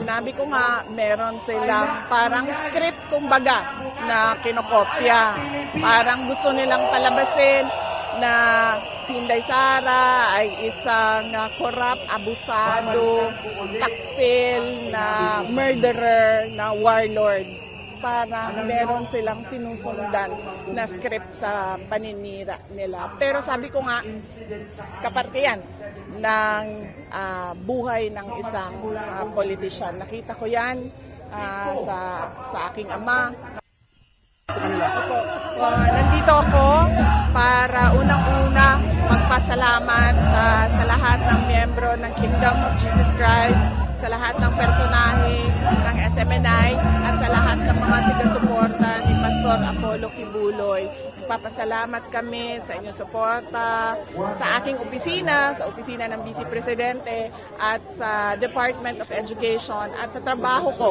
Sinabi ko nga, meron silang parang script kumbaga na kinokopya. Parang gusto nilang palabasin na si Inday Sara ay isang uh, corrupt, abusado, taksil na murderer, na warlord. Parang meron silang sinusundan na script sa paninira nila. Pero sabi ko nga, kaparte yan ng ah, buhay ng isang ah, politician. Nakita ko yan ah, sa, sa aking ama, Opo. Uh, nandito ako para unang-una magpasalamat ah, sa lahat ng miyembro ng Kingdom of Jesus Christ, sa lahat ng personahe ng SMNI at sa lahat ng mga taga-suporta ni Pastor Apollo Kibuloy. Nagpapasalamat kami sa inyong suporta, sa aking opisina, sa opisina ng Vice Presidente at sa Department of Education at sa trabaho ko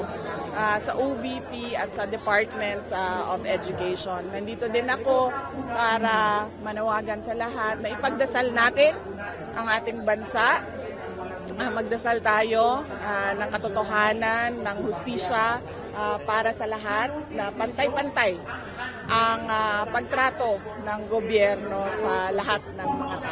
ah, sa OVP at sa Department ah, of Education. Nandito din ako para manawagan sa lahat na ipagdasal natin ang ating bansa Ah, magdasal tayo ah, ng katotohanan, ng hustisya ah, para sa lahat na pantay-pantay ang ah, pagtrato ng gobyerno sa lahat ng mga tao.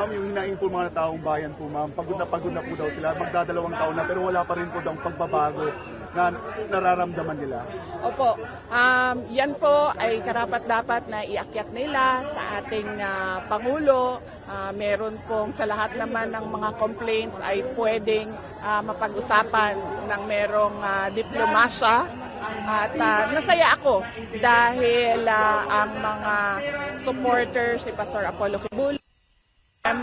Ma'am, yung hinaing po mga taong bayan po, ma'am, pagod na pagod na po daw sila, magdadalawang taon na, pero wala pa rin po daw pagbabago na nararamdaman nila. Opo, um, yan po ay karapat dapat na iakyat nila sa ating ah, Pangulo. Ah, meron pong sa lahat naman ng mga complaints ay pwedeng ah, mapag-usapan ng merong ah, diplomasya. At ah, nasaya ako dahil ah, ang mga supporters ni Pastor Apollo Kibulo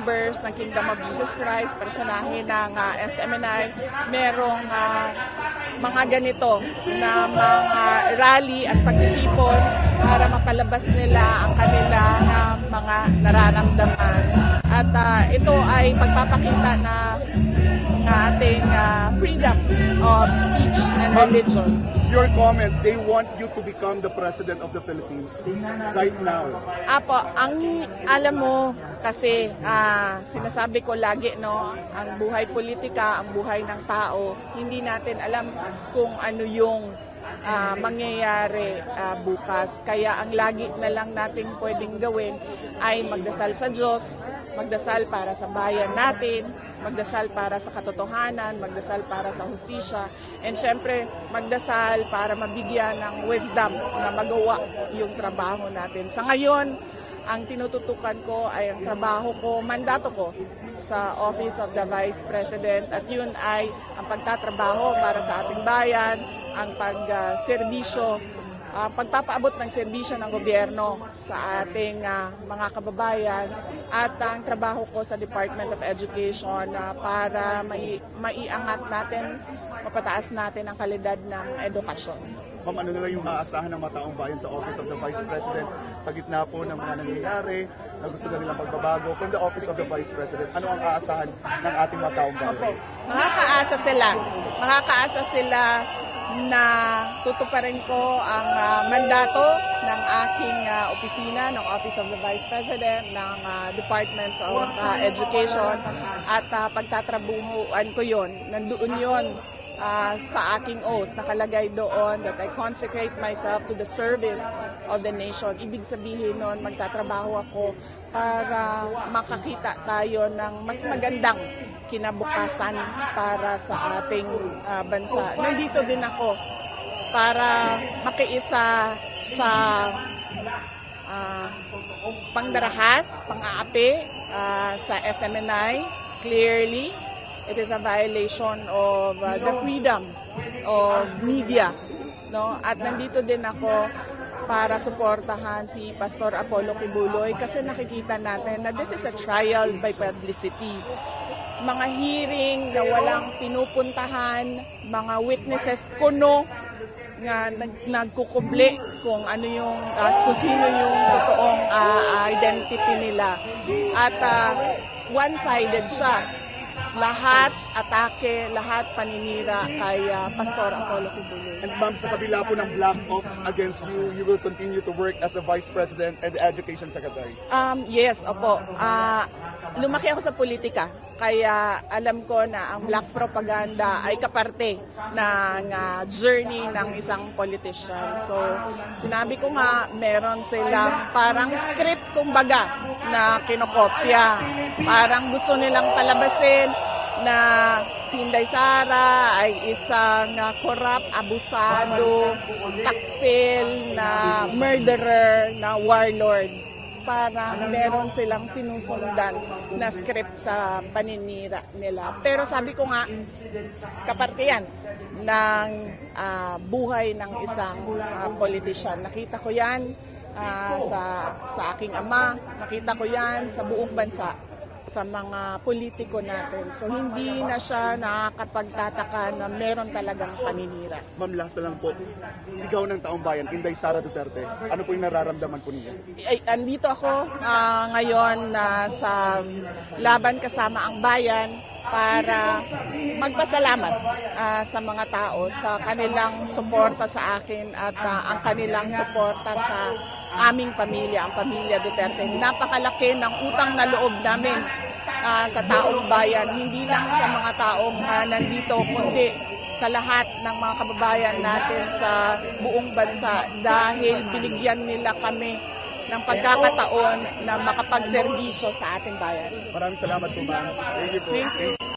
members ng Kingdom of Jesus Christ, personahe ng uh, SMNI, merong ah, mga ganito na mga rally at pagtitipon para mapalabas nila ang kanila na mga nararamdaman. At ah, ito ay pagpapakita na ng ating ah, freedom of speech religion. Your comment, they want you to become the President of the Philippines right now. Apo, ang alam mo kasi ah, sinasabi ko lagi no, ang buhay politika, ang buhay ng tao, hindi natin alam kung ano yung ah, mangyayari ah, bukas. Kaya ang lagi na lang nating pwedeng gawin ay magdasal sa Diyos, magdasal para sa bayan natin, magdasal para sa katotohanan, magdasal para sa hustisya, and syempre magdasal para mabigyan ng wisdom na magawa yung trabaho natin. Sa ngayon, ang tinututukan ko ay ang trabaho ko, mandato ko sa Office of the Vice President at yun ay ang pagtatrabaho para sa ating bayan, ang pagserbisyo, ah, pagpapaabot ng serbisyo ng gobyerno sa ating ah, mga kababayan at ang trabaho ko sa Department of Education ah, para mai- maiangat natin, mapataas natin ang kalidad ng edukasyon. Ma'am, ano na lang yung aasahan ng mga taong bayan sa Office of the Vice President sa gitna po ng mga nangyayari na gusto na nilang pagbabago from the Office of the Vice President? Ano ang aasahan ng ating mga taong bayan? Opo. Makakaasa sila. Makakaasa sila na tutuparin ko ang ah, mandato ng aking ah, opisina, ng Office of the Vice President, ng ah, Department of ah, Education at uh, pagtatrabuhuan ko yon. Nandoon yon ah, sa aking oath. Nakalagay doon that I consecrate myself to the service of the nation. Ibig sabihin nun, magtatrabaho ako para makakita tayo ng mas magandang kinabukasan para sa ating ah, bansa. Nandito din ako para makiisa sa ah, pangdarahas, pang-aapi ah, sa SMNI. Clearly, it is a violation of ah, the freedom of media. No? At nandito din ako para suportahan si Pastor Apollo Kibuloy kasi nakikita natin na this is a trial by publicity mga hearing na walang pinupuntahan, mga witnesses kuno nga nag, nagkukubli kung ano yung ah, kung sino yung totoong ah, identity nila. At ah, one-sided siya. Lahat atake, lahat paninira kay ah, Pastor Apollo Kibuloy. And ma'am, sa kabila po ng black ops against you, you will continue to work as a Vice President and Education Secretary. Um, yes, opo. Ah, lumaki ako sa politika. Kaya alam ko na ang black propaganda ay kaparte ng ah, journey ng isang politician. So sinabi ko nga, meron silang parang script kumbaga na kinokopya. Parang gusto nilang palabasin na si Inday Sara ay isang uh, corrupt, abusado, taksil, na murderer, na warlord. Parang meron silang sinusundan na script sa paninira nila. Pero sabi ko nga, kaparte yan ng ah, buhay ng isang ah, politician. Nakita ko yan ah, sa, sa aking ama, nakita ko yan sa buong bansa sa mga politiko natin. So hindi na siya nakakapagtataka na meron talagang paninira. Ma'am, last na lang po. Sigaw ng taong bayan, Inday Sara Duterte. Ano po yung nararamdaman po ninyo? Ay, andito ako ah, ngayon na sa laban kasama ang bayan para magpasalamat ah, sa mga tao sa kanilang suporta sa akin at ah, ang kanilang suporta sa aming pamilya, ang pamilya Duterte. Napakalaki ng utang na loob namin ah, sa taong bayan, hindi lang sa mga taong ah, nandito, kundi sa lahat ng mga kababayan natin sa buong bansa dahil binigyan nila kami ng pagkakataon na makapagserbisyo sa ating bayan. Maraming salamat po, ma'am. Thank you po. Thank you.